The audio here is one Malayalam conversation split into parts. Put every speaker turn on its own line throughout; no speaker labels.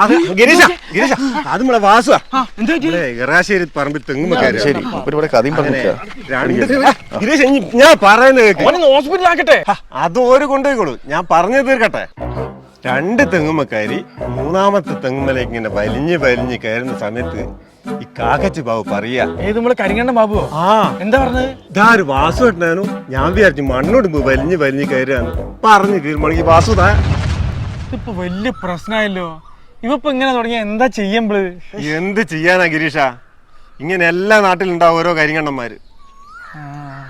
അത് ഗിരീഷ ഗിരീഷ അത് നമ്മളെ വാസുവാ.
ആ, എന്താ പറ്റി?
ഇവിടെ ഇറാശ്ശേരി പറമ്പിൽ തെങ്ങുമ്പോ
ശരി. ഒരുപാട് കഥയും പറഞ്ഞു
രണ്ട് ഗിരീഷ് ഞാൻ പറയുന്നത് കേക്ക്. അത് ഓര് കൊണ്ടുപോയിക്കോളൂ. ഞാൻ പറഞ്ഞു തീർക്കട്ടെ. രണ്ട് തെങ്ങുമ്മക്കാരി മൂന്നാമത്തെ തെങ്ങുമ്മലേക്ക് ഇങ്ങനെ വലിഞ്ഞ് വലിഞ്ഞ് കയറുന്ന സമയത്ത് ഈ കാക്കച്ചു ബാബു പറയാ
ഏത് നമ്മൾ കരിങ്ങണ്ണ ബാബുവോ
ആ.
എന്താ പറഞ്ഞത്?
ഇതാ ഒരു വാസു ഇട്ടാനു ഞാൻ വിചാരിച്ചു മണ്ണോടുമ്പ് വലിഞ്ഞ് വലിഞ്ഞ് കയറാന്ന് പറഞ്ഞു തീരുമാനിക്ക്. വാസു താ
ഇതിപ്പോ വലിയ പ്രശ്നമായല്ലോ ഇവപ്പൊ ഇങ്ങനെ തുടങ്ങിയ എന്താ ചെയ്യുമ്പൾ?
എന്ത് ചെയ്യാനാ ഗിരീഷ? ഇങ്ങനെ എല്ലാ നാട്ടിലുണ്ടാവും ഓരോ കരിങ്കണ്ണന്മാര്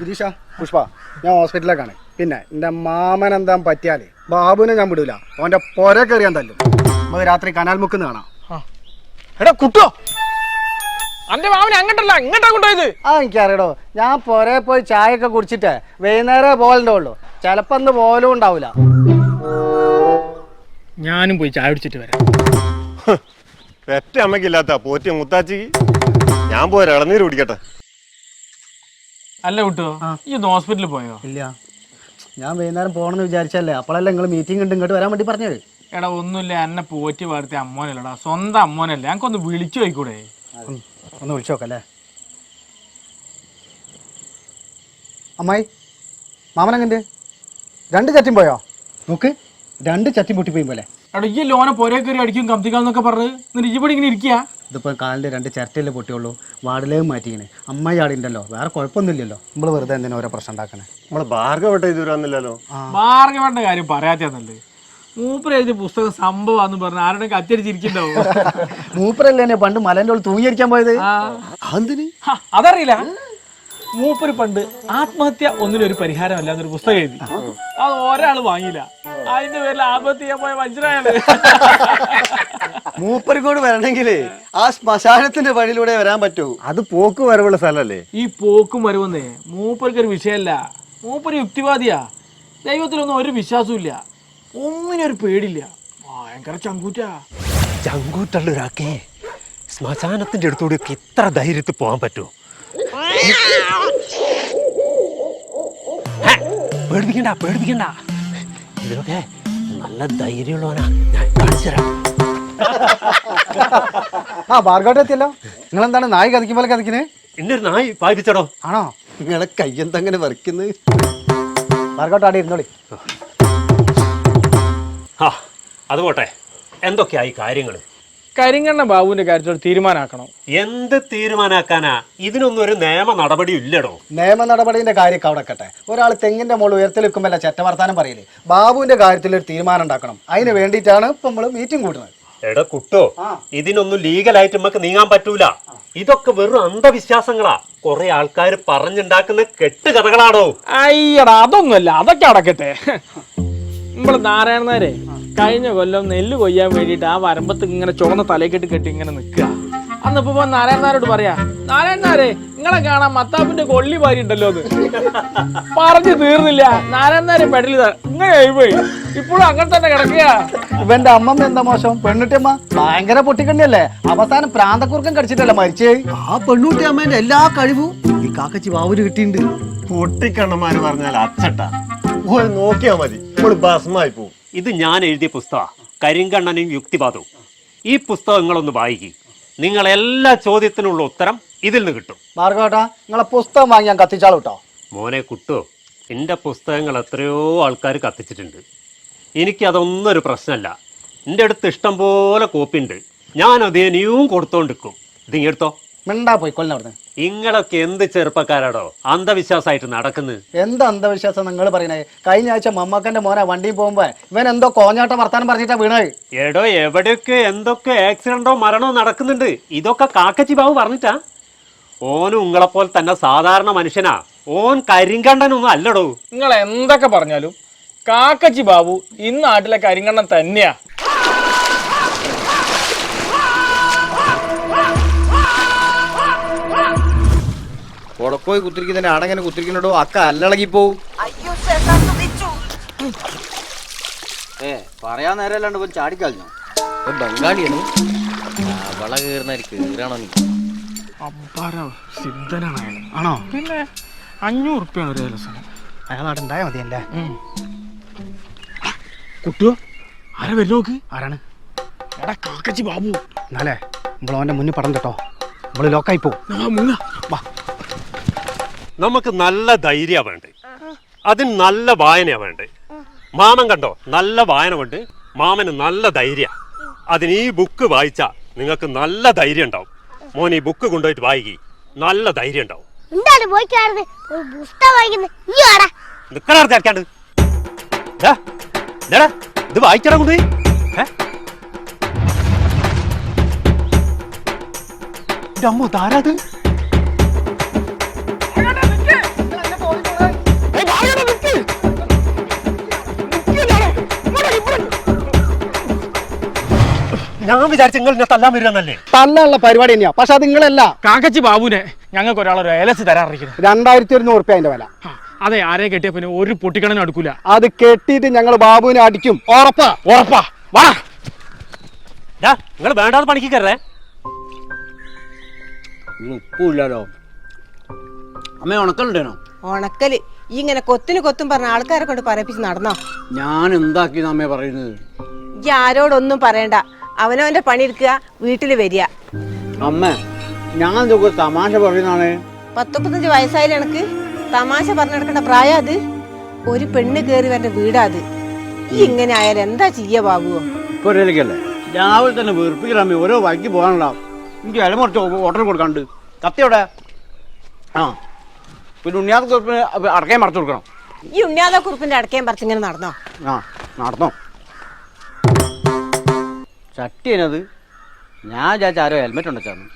ഗിരീഷ പുഷ്പ ഞാൻ ഹോസ്പിറ്റലിലേക്കാണ്. പിന്നെ എന്റെ മാമൻ എന്താ പറ്റിയാലേ ബാബുവിനെ ഞാൻ വിടൂല. അവന്റെ പുര കയറിയാൻ തല്ലും. നമുക്ക് രാത്രി കനാൽ മുക്കുന്ന കാണാം.
എടാ കുട്ടോ. അന്റെ മാമൻ അങ്ങോട്ടല്ല ഇങ്ങോട്ടാ കൊണ്ടുപോയത്.
ആ എനിക്കറിയടോ. ഞാൻ പൊരേ പോയി ചായ ഒക്കെ കുടിച്ചിട്ട് വൈകുന്നേരം പോലെ ഉള്ളു. ചിലപ്പോ അന്ന് പോലും ഉണ്ടാവൂല.
ഞാനും പോയി ചായ കുടിച്ചിട്ട് വരാം.
പെറ്റ അമ്മക്കില്ലാത്ത പോറ്റി മുത്താച്ചിക്ക് ഞാൻ പോരാ ഇളനീര് കുടിക്കട്ടെ.
അല്ല കുട്ടോ ഈ ഒന്ന് ഹോസ്പിറ്റലിൽ പോയോ?
ഇല്ല. ഞാൻ വൈകുന്നേരം പോകണമെന്ന് വിചാരിച്ചല്ലേ അപ്പോഴല്ലേ നിങ്ങൾ മീറ്റിംഗ് ഉണ്ട് ഇങ്ങോട്ട് വരാൻ വേണ്ടി പറഞ്ഞത്?
എടാ ഒന്നുമില്ല എന്നെ പോറ്റി വളർത്തിയ അമ്മോനല്ലടാ സ്വന്തം അമ്മോനല്ലേ. ഞങ്ങൾക്കൊന്ന് വിളിച്ചു പോയിക്കൂടെ?
ഒന്ന് ഒന്ന് വിളിച്ചു നോക്കല്ലേ അമ്മായി മാമനങ്ങണ്ട് രണ്ട് ചട്ടിയും പോയോ? നോക്ക് രണ്ട് ചട്ടി പൊട്ടിപ്പോയി പോലെ.
എടാ ഈ ലോനെ പോരേ കയറി അടിക്കും കമ്പിക്കാന്നൊക്കെ പറഞ്ഞ്. എന്നിട്ട് ഇവിടെ ഇങ്ങനെ ഇരിക്കുക
ഇതിപ്പോൾ കാലിന്റെ രണ്ട് ചിരട്ടയിലേ പൊട്ടിയുള്ളൂ? വാർഡിലേക്ക് മാറ്റിയിന്. അമ്മയാടിണ്ടല്ലോ വേറെ കുഴപ്പമൊന്നുമില്ലല്ലോ. നമ്മൾ വെറുതെ എന്തിനാ ഓരോ പ്രശ്നം ഉണ്ടാക്കണേ?
നമ്മളെ ഭാർഗവട്ട ഇതുവരെ വന്നില്ലല്ലോ.
കാര്യം പറയാത്തന്നല്ലേ മൂപ്പര് എഴുതിയ പുസ്തകം സംഭവമാന്ന് പറഞ്ഞ ആരുടെ കത്തിരിച്ചിരിക്കണ്ടാവും
മൂപ്പരല്ലേ പണ്ട് മലന്റെ ഉള്ളിൽ തൂങ്ങിയിരിക്കാൻ പോയത്?
അതറിയില്ല. മൂപ്പര് പണ്ട് ആത്മഹത്യ ഒന്നിനൊരു പരിഹാരമല്ല എന്നൊരു പുസ്തകം എഴുതി. അത് ഒരാൾ വാങ്ങിയില്ല. അതിന്റെ പേരിൽ ആത്മഹത്യ ചെയ്യാൻ പോയ മനുഷ്യനായാണ്
മൂപ്പരിക്കോട് വരണമെങ്കിൽ ആ ശ്മശാനത്തിന്റെ വഴിയിലൂടെ വരാൻ പറ്റൂ.
അത് പോക്ക് വരവുള്ള സ്ഥലല്ലേ
ഈ പോക്കും വരവെന്നേ മൂപ്പർക്ക് ഒരു വിഷയമല്ല. മൂപ്പര് യുക്തിവാദിയാ. ദൈവത്തിലൊന്നും ഒരു വിശ്വാസവും ഇല്ല. ഒന്നിനൊരു പേടില്ല ഭയങ്കര ചങ്കൂറ്റാ.
ചങ്കൂറ്റുള്ള ഒരാൾക്കേ ശ്മശാനത്തിന്റെ അടുത്തുകൂടി ഒക്കെ ഇത്ര ധൈര്യത്തിൽ പോകാൻ പറ്റുമോ? പേടിപ്പിക്കണ്ട പേടിപ്പിക്കണ്ട. ഇതിലൊക്കെ നല്ല ധൈര്യമുള്ളവനാ. ഞാൻ കാണിച്ചുതരാം
ആ ബാർഗോട്ട് എത്തിയല്ലോ. നിങ്ങൾ എന്താണ് നായി കതിക്കും പോലെ കതിക്കുന്നത്
എന്നെ ഒരു നായി പായിപ്പിച്ചടോ.
ആണോ?
നിങ്ങളെ കയ്യെന്തങ്ങനെ വരയ്ക്കുന്നത്
ബാർഗോട്ട് ആടി ഇരുന്നോളി.
ആ അത് പോട്ടെ. എന്തൊക്കെയായി കാര്യങ്ങൾ
കരിങ്കണ്ണ ബാബുവിന്റെ കാര്യത്തിൽ ഒരു തീരുമാനമാക്കണം
എന്ത് തീരുമാനാക്കാനാ? ഇതിനൊന്നും ഒരു നിയമ നടപടി ഇല്ലടോ.
നിയമ നടപടിന്റെ കാര്യമൊക്കെ അവിടെ വെക്കട്ടെ ഒരാൾ തെങ്ങിന്റെ മുകളിൽ ഉയർത്തി നിൽക്കുമ്പോൾ ചെറ്റ വർത്താനം പറയില്ലേ ബാബുവിന്റെ കാര്യത്തിൽ ഒരു തീരുമാനം ഉണ്ടാക്കണം. അതിന് വേണ്ടിയിട്ടാണ് ഇപ്പൊ നമ്മൾ മീറ്റിംഗ് കൂട്ടുന്നത്
എടാ കുട്ടോ ഇതിനൊന്നും ലീഗലായിട്ട് നമുക്ക് നീങ്ങാൻ പറ്റൂല. ഇതൊക്കെ വെറും അന്ധവിശ്വാസങ്ങളാ. കുറെ ആൾക്കാർ പറഞ്ഞുണ്ടാക്കുന്ന കെട്ടുകഥകളാണോ
അയ്യടാ അതൊന്നുമല്ല. അതൊക്കെ അടക്കട്ടെ. നമ്മൾ നാരായണനാരെ കഴിഞ്ഞ കൊല്ലം നെല്ല് കൊയ്യാൻ വേണ്ടിയിട്ട് ആ വരമ്പത്ത് ഇങ്ങനെ ചുവന്ന തലക്കെട്ട് കെട്ടി ഇങ്ങനെ നിൽക്കുക. അന്നിപ്പോ ഇപ്പൊ നാരായണനാരോട് പറയാ നാരായണനാരെ നിങ്ങളെ കാണാൻ മത്താപ്പിന്റെ കൊള്ളി വാരി ഉണ്ടല്ലോ അത്. പറഞ്ഞു തീർന്നില്ല. നാരായണനാരെ പെടലി ഇങ്ങനെ പോയി. ഇപ്പോഴും അങ്ങനെ തന്നെ കിടക്കുക.
ഇവന്റെ അമ്മമ്മ എന്താ മോശം? പെണ്ണുട്ടിയമ്മ ഭയങ്കര പൊട്ടിക്കണ്ണിയല്ലേ? അവസാനം പ്രാന്തക്കുറുക്കം കടിച്ചിട്ടല്ലേ മരിച്ചേ?
ആ പെണ്ണുട്ടി അമ്മേന്റെ എല്ലാ കഴിവും ഈ കാക്കച്ചി വാവൂര് കിട്ടിയിട്ടുണ്ട്.
പൊട്ടിക്കണ്ണന്മാര് പറഞ്ഞാൽ അച്ചട്ട. നോക്കിയാ മതി. ഭസ്മായി പോവും
ഇത് ഞാൻ എഴുതിയ പുസ്തകമാണ് കരിങ്കണ്ണനും യുക്തിവാദവും. ഈ പുസ്തകം നിങ്ങളൊന്ന് വായിക്കും. നിങ്ങൾ എല്ലാ ചോദ്യത്തിനുള്ള ഉത്തരം ഇതിൽ നിന്ന് കിട്ടും.
മാർഗോട്ടാ നിങ്ങളെ പുസ്തകം വാങ്ങി ഞാൻ കത്തിച്ചാളൂ കേട്ടോ
മോനെ കുട്ടോ. എന്റെ പുസ്തകങ്ങൾ എത്രയോ ആൾക്കാർ കത്തിച്ചിട്ടുണ്ട്. എനിക്കതൊന്നും ഒരു പ്രശ്നമല്ല. എന്റെ അടുത്ത് ഇഷ്ടം പോലെ കോപ്പി ഉണ്ട്. ഞാനത് ഇനിയും കൊടുത്തോണ്ടിരിക്കും. ഇതിങ്ങെടുത്തോ
മിണ്ടാ പോയി കൊല്ലം അവിടുന്ന്.
ഇങ്ങളൊക്കെ എന്ത് ചെറുപ്പക്കാരാടോ? അന്ധവിശ്വാസമായിട്ട് നടക്കുന്നത്
എന്ത് അന്ധവിശ്വാസം നിങ്ങൾ പറയണേ കഴിഞ്ഞ ആഴ്ച മമ്മക്കന്റെ മോനെ വണ്ടിയിൽ പോകുമ്പോ ഇവൻ എന്തോ കോഞ്ഞാട്ടം വർത്താനം പറഞ്ഞിട്ടാ വീണത്.
എടോ എവിടെയൊക്കെ എന്തൊക്കെ ആക്സിഡന്റോ മരണോ നടക്കുന്നുണ്ട്? ഇതൊക്കെ കാക്കച്ചി ബാബു പറഞ്ഞിട്ടാ. ഓനും ഉങ്ങളെപ്പോലെ തന്നെ സാധാരണ മനുഷ്യനാ. ഓൻ കരിങ്കണ്ടനൊന്നും അല്ലടോ.
നിങ്ങൾ എന്തൊക്കെ പറഞ്ഞാലും കാക്കച്ചി ബാബു ഈ നാട്ടിലെ കരിങ്കണ്ണൻ തന്നെയാ.
അവിടെ പോയി കുത്തിരിക്കുന്നതിന് ആടെങ്ങനെ കുത്തിരിക്കുന്നുണ്ടോ? അക്ക അല്ലളകി പോവും
അയ്യോ ചേട്ടാ തുടിച്ചു
ഏ പറയാൻ നേരമല്ലാണ്ട് പോയി ചാടിക്കളഞ്ഞു? ബംഗാളിയാണ്. വള കീറുന്ന കീറാണോ നീ?
അബ്ബാരോ സിദ്ധനാണ് അയാൾ.
ആണോ?
പിന്നെ അഞ്ഞൂറ് ഉറുപ്പ്യാണ് ഒരു ദിവസം
അയാൾ അവിടെ ഉണ്ടായാൽ മതിയല്ലേ
കുട്ടിയോ ആരെ വരും നോക്ക്?
ആരാണ്?
എടാ കാക്കച്ചി ബാബു.
എന്നാലേ നമ്മൾ അവന്റെ മുന്നിൽ പടം കേട്ടോ. നമ്മൾ ലോക്കായി
പോകും
വാ.
നമുക്ക് നല്ല ധൈര്യ വേണ്ടേ. അതിന് നല്ല വായനയാ വേണ്ടേ. മാമൻ കണ്ടോ? നല്ല വായന കൊണ്ട് മാമന് നല്ല ധൈര്യം. അതിന് ഈ ബുക്ക് വായിച്ചാ നിങ്ങൾക്ക് നല്ല ധൈര്യം ഉണ്ടാവും. മോൻ ഈ ബുക്ക് കൊണ്ടുപോയിട്ട് വായിക്കി. നല്ല ധൈര്യം ഉണ്ടാവും.
എന്താണ് പുസ്തകം വായിക്കുന്നത് ആടാ
ഇത് വായിക്കണ കൊണ്ട് അമ്മ താരാത് ഞാൻ വിചാരിച്ചു നിങ്ങൾ എന്നെ തല്ലാൻ വരുന്നല്ലേ
തല്ലാനുള്ള പരിപാടി തന്നെയാ. പക്ഷെ അത് നിങ്ങളല്ല.
കാക്കച്ചി ബാബുനെ ഞങ്ങൾക്ക് ഒരാളൊരു ഏലസ് തരാറിരിക്കുന്നത്
രണ്ടായിരത്തി ഒരുന്നൂറ് റുപ്യ അതിന്റെ വില.
അതെ ആരെ കെട്ടിയ പിന്നെ ഒരു പൊട്ടിക്കണനും അടുക്കൂല.
അത് കെട്ടിയിട്ട് ഞങ്ങൾ ബാബുവിനെ അടിക്കും. ഉറപ്പാ.
ഉറപ്പാ. വാ.
നിങ്ങൾ വേണ്ടാതെ പണിക്ക് കയറേ
ഉപ്പില്ലല്ലോ അമ്മ ഉണക്കലുണ്ടേനോ?
ഉണക്കൽ. ഈ ഇങ്ങനെ കൊത്തിന് കൊത്തും പറഞ്ഞ ആൾക്കാരെ കൊണ്ട് പറയിപ്പിച്ച് നടന്നോ?
ഞാൻ എന്താക്കി അമ്മേ പറയുന്നത്?
ഈ ആരോടൊന്നും പറയണ്ട. അവനവന്റെ പണിയെടുക്കുക വീട്ടിൽ വരിക.
അമ്മ ഞാൻ തമാശ പറയുന്നതാണ്?
പത്തൊമ്പത്തഞ്ച് വയസ്സായാലും എനിക്ക്? തമാശ പറഞ്ഞെടുക്കേണ്ട പ്രായം അത്? ഒരു പെണ്ണ് കേറി വരേണ്ട വീടാ അത്. ഈ ഇങ്ങനെ ആയാലും എന്താ ചെയ്യ ബാബുവോ?
രാവിലെ തന്നെ വെറുപ്പിക്കല ഓരോ വഴിക്ക് പോകാനുള്ള. എനിക്ക് ഇലമുറച്ച് ഓർഡർ കൊടുക്കാണ്ട് കത്തിയോടെ ആ. പിന്നെ ഉണ്ണിയാത്ത അടക്കം മറച്ചു കൊടുക്കണം.
ഈ ഉണ്ണിയാത കുറിപ്പിന്റെ അടക്കയും പറിച്ചിങ്ങനെ നടന്നോ?
ആ നടന്നോ. ചട്ടി എന്നത് ഞാൻ വിചാരിച്ച ആരോ ഹെൽമെറ്റ് ഉണ്ടച്ചാന്ന്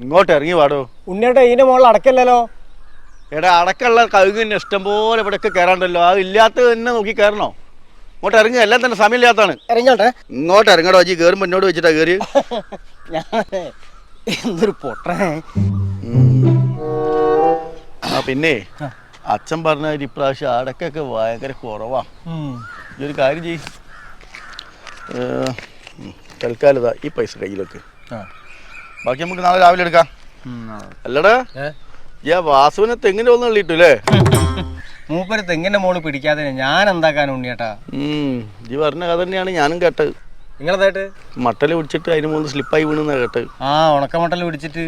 ഇങ്ങോട്ട് ഇറങ്ങി പാടോ
ഉണ്ണിയേട്ടാ ഇതിന്റെ മുകളിൽ അടക്കല്ലല്ലോ?
എടാ അടക്കമുള്ള കഴുകിന് ഇഷ്ടംപോലെ ഇവിടെയൊക്കെ കയറാണ്ടല്ലോ. അത് ഇല്ലാത്തത് തന്നെ നോക്കി കയറണോ? ഇങ്ങോട്ട് ഇറങ്ങി എല്ലാം തന്നെ സമയമില്ലാത്താണ്
ഇറങ്ങോട്ടെ
ഇങ്ങോട്ട് ഇറങ്ങടോ ജി കയറുമ്പോൾ എന്നോട് വെച്ചിട്ടാ കയറി
എന്തൊരു പൊട്ടേ
ആ പിന്നെ അച്ഛൻ പറഞ്ഞ ഒരു ഇപ്രാവശ്യം അടക്കൊക്കെ ഭയങ്കര കുറവാ. ഈ ഒരു കാര്യം ചെയ് തൽക്കാലം ഇതാ ഈ പൈസ കയ്യിലൊക്കെ. ബാക്കി നമുക്ക് നാളെ രാവിലെ എടുക്കാം. അല്ലടാ ഏ? വാസുവിനെ തെങ്ങിന്റെ ഒന്നും എള്ളിട്ടുല്ലേ
മൂപ്പര് തെങ്ങിന്റെ മോൾ പിടിക്കാതെ ഞാൻ എന്താക്കാൻ ഉണ്ണിയേട്ടാ?
ഈ പറഞ്ഞ കഥ തന്നെയാണ് ഞാനും കേട്ടത്.
നിങ്ങളതായിട്ട്
മട്ടൽ പിടിച്ചിട്ട് അതിന് മൂന്ന് സ്ലിപ്പായി വീണെന്നാ കേട്ടത്.
ആ ഉണക്ക മട്ടൽ പിടിച്ചിട്ട്.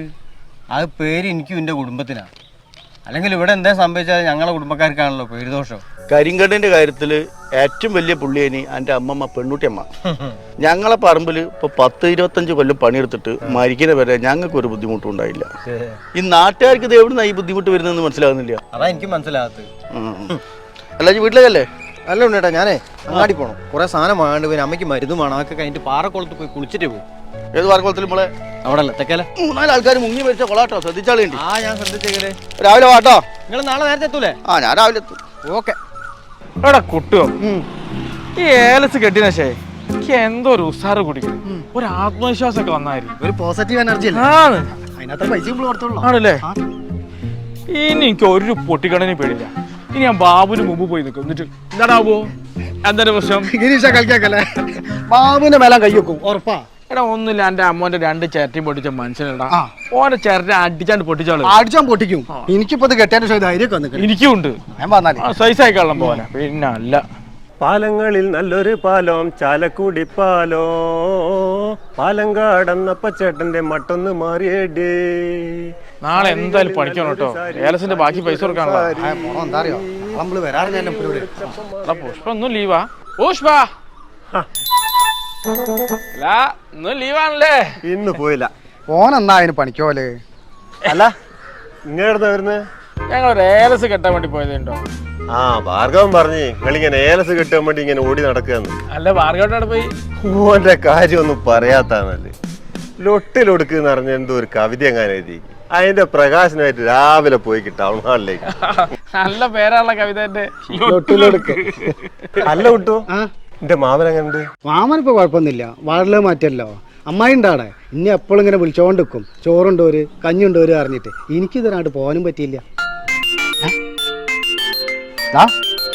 അത് പേര് എനിക്കും എന്റെ കുടുംബത്തിനാ. അല്ലെങ്കിൽ ഇവിടെ എന്താ സംഭവിച്ചാൽ ഞങ്ങളെ കുടുംബക്കാർക്കാണല്ലോ പേര് ദോഷം
കരിങ്കണ്ണിന്റെ കാര്യത്തിൽ ഏറ്റവും വലിയ പുള്ളിയേനി എന്റെ അമ്മമ്മ പെണ്ണുട്ടിയമ്മ ഞങ്ങളെ പറമ്പിൽ ഇപ്പൊ പത്ത് ഇരുപത്തഞ്ച് കൊല്ലം പണിയെടുത്തിട്ട് മരിക്കുന്ന വരെ ഞങ്ങൾക്ക് ഒരു ബുദ്ധിമുട്ടും ഉണ്ടായില്ല. ഈ നാട്ടുകാർക്ക് ഇത് എവിടുന്നാ ഈ ബുദ്ധിമുട്ട് വരുന്നതെന്ന് മനസ്സിലാകുന്നില്ല.
അതാ എനിക്ക് മനസ്സിലാകത്ത്.
അല്ല ഈ വീട്ടിലേക്കല്ലേ?
അല്ല ഉണ്ടേട്ടാ ഞാനേ അങ്ങാടി പോണം. കുറെ സാധനം വാങ്ങാണ്ട് പിന്നെ അമ്മയ്ക്ക് മരുന്ന് വേണം അതൊക്കെ കഴിഞ്ഞിട്ട് പാറക്കുളത്ത് പോയി കുളിച്ചിട്ട് പോകും.
ഏത് പാർക്കുളത്തിൽ നമ്മളെ
അവിടെ അല്ല തെക്കല.
മൂന്നാൽ ആൾക്കാർ മുങ്ങി മരിച്ച കൊളാട്ടോ ശ്രദ്ധിച്ചാളേണ്ടി.
ആ ഞാൻ ശ്രദ്ധിച്ചേക്കൽ.
രാവിലെ വാട്ടോ?
നിങ്ങൾ നാളെ നേരത്തെ എത്തൂലേ?
ആ ഞാൻ രാവിലെ എത്തും.
ഓക്കെ.
എടാ കുട്ടിയോ. ഈ ഏലസ് കെട്ടിനശേ എനിക്ക് എന്തോ ഒരു ഉസാറ് കുടിക്കണം ഒരു ആത്മവിശ്വാസമൊക്കെ വന്നായിരുന്നു.
ഒരു പോസിറ്റീവ് എനർജി അതിനകത്ത് പൈസ
ആണല്ലേ? ഇനി എനിക്ക് ഒരു പൊട്ടിക്കടനെ പേടില്ല ഇനി ഞാൻ ബാബുന് മുമ്പ് പോയി നിൽക്കും. എന്നിട്ട് എന്താടാ ബാബു? എന്തൊരു പ്രശ്നം?
ഗിരീഷ കളിക്കാക്കല്ലേ? ബാബുവിന്റെ മേലാൻ കൈ വെക്കും. ഉറപ്പാ.
എടാ ഒന്നുമില്ല എന്റെ അമ്മോന്റെ രണ്ട് ചേരട്ടയും പൊട്ടിച്ച മനുഷ്യനടാ. ഓന്റെ ചേരട്ട അടിച്ചാണ്ട് പൊട്ടിച്ചോളൂ.
അടിച്ചാൻ പൊട്ടിക്കും. എനിക്കിപ്പോ കെട്ടിയാൻ കെട്ടിയ ധൈര്യമൊക്കെ
എനിക്കും ഉണ്ട്.
ഞാൻ വന്നാലേ.
സൈസ് ആയിക്കോളാം പോലെ പിന്നെ അല്ല.
പാലങ്ങളിൽ നല്ലൊരു പാലം ചാലക്കുടി പാലോ. പാലം കാടന്നപ്പ ചേട്ടന്റെ മട്ടൊന്ന് മാറിയേടി.
നാളെ എന്തായാലും പഠിക്കണം കേട്ടോ. ഏലസിന്റെ ബാക്കി പൈസ കൊടുക്കാനുള്ള.
എന്താ അറിയോ? നമ്മൾ വരാറില്ല
പുഷ്പ ഒന്നും ലീവാ. പുഷ്പ. അല്ല ഇന്നും ലീവാണല്ലേ
ഇന്ന് പോയില്ല.
ഓനെന്നാ അതിന് പണിക്കോൽ?
അല്ല ഇങ്ങനെ വരുന്നത്
ഞങ്ങൾ ഒരു ഏലസ് കെട്ടാൻ വേണ്ടി പോയതുണ്ടോ?
ആ ഭാർഗവൻ പറഞ്ഞു നിങ്ങളിങ്ങനെ ഏലസ് കെട്ടാൻ വേണ്ടി ഇങ്ങനെ ഓടി നടക്കുകയെന്ന്
അല്ല ഭാർഗവട്ടോടെ പോയി?
ഓന്റെ കാര്യം ഒന്നും പറയാത്താന്നല്ലേ ലൊട്ടിലൊടുക്കെന്ന് പറഞ്ഞ എന്തോ ഒരു കവിത എങ്ങാനും എഴുതി. അതിന്റെ പ്രകാശനമായിട്ട് രാവിലെ പോയി ടൗൺ ഹാളിലേക്ക്
നല്ല പേരാണുള്ള കവിതന്റെ
അല്ല കിട്ടു എന്റെ മാമൻ എങ്ങനെയുണ്ട്
മാമൻ ഇപ്പൊ കുഴപ്പമൊന്നുമില്ല. വാഴൽ മാറ്റല്ലോ അമ്മായി ഉണ്ടാടെ ഇനി എപ്പോഴും ഇങ്ങനെ വിളിച്ചോണ്ട് നിൽക്കും ചോറുണ്ടോര് കഞ്ഞുണ്ടോര് അറിഞ്ഞിട്ട്. എനിക്ക് ഇതിനായിട്ട് പോകാനും പറ്റിയില്ല. ദാ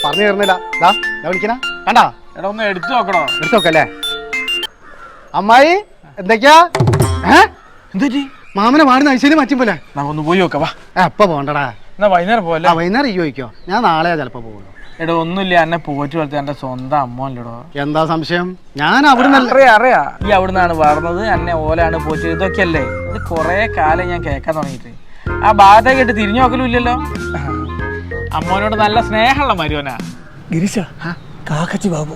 പറഞ്ഞു തരുന്നില്ല. ദാ ഞാൻ വിളിക്കണ. കണ്ടാ?
എടാ ഒന്ന് എടുത്തു നോക്കണോ?
എടുത്തു നോക്കല്ലേ? അമ്മായി എന്തൊക്കെയാ? ഏ?
എന്തുപറ്റി?
മാമനെ വാടുന്ന ഐശ്വര്യം മാറ്റും പോലെ.
നമുക്കൊന്ന് പോയി നോക്കാം വാ.
എപ്പ പോണ്ടടാ
എന്നാ വൈകുന്നേരം പോലെ
ആ വൈകുന്നേരം ഈ ചോദിക്കോ. ഞാൻ നാളെയാ ചിലപ്പോ പോകുള്ളൂ
എടോ ഒന്നുമില്ല എന്നെ പോറ്റി വളർത്തി എന്റെ സ്വന്തം അമ്മല്ലടോ
എന്താ സംശയം? ഞാൻ അവിടെ
അറിയാ അറിയാ. ഈ അവിടുന്നാണ് വളർന്നത് എന്നെ ഓലാണ് പോറ്റി. ഇതൊക്കെയല്ലേ? ഇത് കൊറേ കാലം ഞാൻ കേൾക്കാൻ തുടങ്ങിയിട്ട്. ആ ബാധ കേട്ട് തിരിഞ്ഞു നോക്കലും ഇല്ലല്ലോ അമ്മോനോട് നല്ല സ്നേഹമുള്ള മരുവനാ. ഗിരിശ കാക്കച്ചി ബാബു.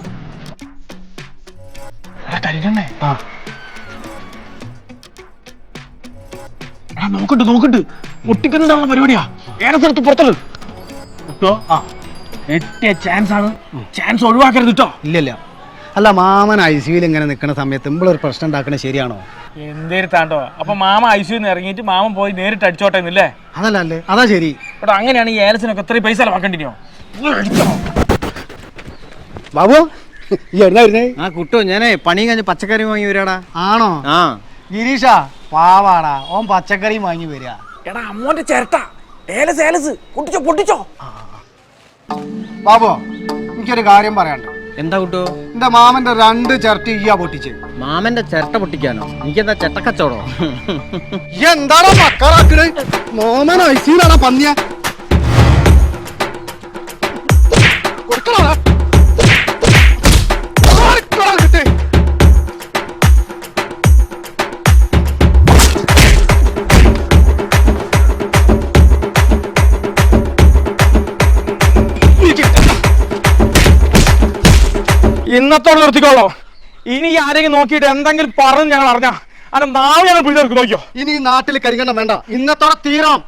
നോക്കണ്ട് നോക്കണ്ട് ഒട്ടിക്കണ്ടാവുന്ന പരിപാടിയാ ഏറെ സ്ഥലത്ത് പുറത്തുള്ളത് ആ. എട്ടിയ ചാൻസ് ആണ്. ചാൻസ് ഒഴിവാക്കരുത് കേട്ടോ
ഇല്ലല്ല അല്ല മാമൻ ഐ സിയിൽ ഇങ്ങനെ നിൽക്കുന്ന സമയത്ത് ഒരു പ്രശ്നം ഉണ്ടാക്കണത് ശരിയാണോ?
എന്തിരുത്താണ്ടോ അപ്പൊ മാമ ഐ സിയിൽ ഇറങ്ങിയിട്ട് മാമൻ പോയി നേരിട്ട് അടിച്ചോട്ടെ എന്നല്ലേ
അതല്ല അല്ലേ? അതാ ശരി.
എടാ അങ്ങനെയാണ് ഈ ഏലസിനൊക്കെ ഇത്രയും പൈസ അലവാക്കണ്ടിനോ
ബാബു ഈ എവിടുന്നാ വരുന്നേ?
ആ കുട്ടോ ഞാനേ പണി കഴിഞ്ഞ് പച്ചക്കറി വാങ്ങി വരാടാ.
ആണോ?
ആ.
ഗിരീഷ പാവാടാ. ഓൻ പച്ചക്കറി വാങ്ങി വരിക
എടാ അമ്മോന്റെ ചിരട്ട. ഏലസ് ഏലസ്. പൊട്ടിച്ചോ പൊട്ടിച്ചോ.
ബാബു എനിക്കൊരു കാര്യം പറയാണ്ട്
എന്താ കുട്ടോ?
എന്റെ മാമന്റെ രണ്ട് ചിരട്ട ഈയാ പൊട്ടിച്ച്.
മാമന്റെ ചിരട്ട പൊട്ടിക്കാനോ? എനിക്കെന്താ ചെട്ടക്കച്ചോടോ
എന്താടാ മക്കളാക്കണ് മാമൻ ഐസിയിലാണോ പന്നിയാ? കൊടുക്കണോടാ.
ഇന്നത്തോടെ നിർത്തിക്കോളോ. ഇനി ആരെങ്കിലും നോക്കിയിട്ട് എന്തെങ്കിലും പറഞ്ഞ് ഞങ്ങൾ അറിഞ്ഞ അല്ല നാളെ ഞങ്ങൾ പിടിച്ചെടുക്കും നോക്കിയോ
ഇനി ഈ നാട്ടിൽ കരിങ്കണ്ണം വേണ്ട. ഇന്നത്തോടെ തീരാം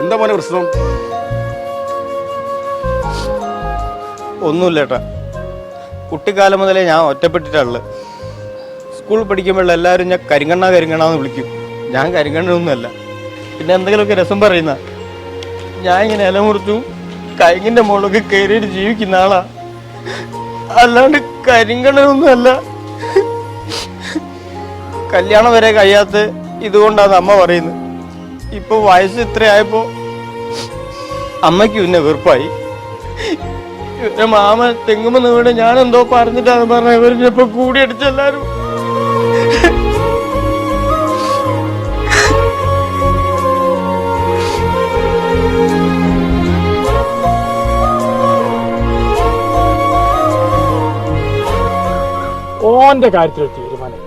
എന്താ മോനെ പ്രശ്നം? ഒന്നുമില്ല ഏട്ടാ. കുട്ടിക്കാലം മുതലേ ഞാൻ ഒറ്റപ്പെട്ടിട്ടുള്ളത് സ്കൂളിൽ പഠിക്കുമ്പോൾ എല്ലാവരും ഞാൻ കരിങ്കണ്ണ കരിങ്കണ്ണ വിളിക്കും. ഞാൻ കരിങ്കണ്ണൊന്നുമല്ല പിന്നെ എന്തെങ്കിലുമൊക്കെ രസം പറയുന്ന. ഞാൻ ഇങ്ങനെ ഇല മുറിച്ചു കൈങ്ങിന്റെ മുകളിലൊക്കെ കയറിയിട്ട് ജീവിക്കുന്ന ആളാ. അല്ലാണ്ട് കരിങ്കണ്ണനൊന്നുമല്ല. കല്യാണം വരെ കഴിയാത്ത ഇതുകൊണ്ടാണ് അമ്മ പറയുന്നത്. ഇപ്പൊ വയസ്സ് ഇത്രയായപ്പോ അമ്മയ്ക്ക് പിന്നെ വെറുപ്പായി. ഇവരെ മാമ തെങ്ങുമെന്ന് വീട് ഞാൻ എന്തോ പറഞ്ഞിട്ടാന്ന് പറഞ്ഞ ഇവരിപ്പോ
ഓന്റെ കാര്യത്തിൽ തീരുമാനം.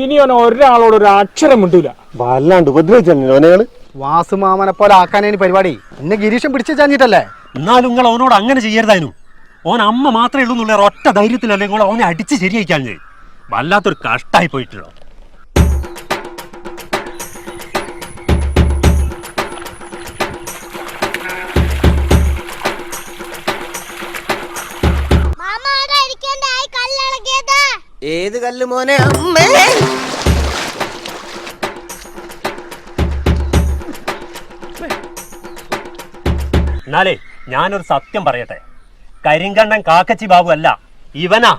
ഇനി അവൻ ഒരാളോട് ഒരു അക്ഷരം മിണ്ടൂല.
വല്ലാണ്ട് ഉപദ്രവിച്ചു ഓനകൾ
വാസു മാമനെ പോലെ ആക്കാനേനി പരിപാടി. എന്നെ ഗിരീഷൻ പിടിച്ചു ചാഞ്ഞിട്ടല്ലേ
എന്നാലും നിങ്ങൾ അവനോട് അങ്ങനെ ചെയ്യരുതായിരുന്നു. ഓൻ അമ്മ മാത്രമേ ഉള്ളൂ എന്നുള്ള ഒറ്റ ധൈര്യത്തിലല്ലേ നിങ്ങൾ അവനെ അടിച്ച് ശരിയാക്കാൻ വല്ലാത്തൊരു കഷ്ടമായി പോയിട്ടുള്ളൂ
ഏത് കല്ല് മോനെ അമ്മേ.
എന്നാലേ ഞാനൊരു സത്യം പറയട്ടെ. കരിങ്കണ്ണൻ കാക്കച്ചി ബാബു അല്ല ഇവനാ.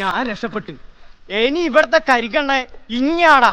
ഞാൻ രക്ഷപ്പെട്ടു. ഇനി ഇവിടുത്തെ കരിക്കണ്ണ ഇങ്ങാടാ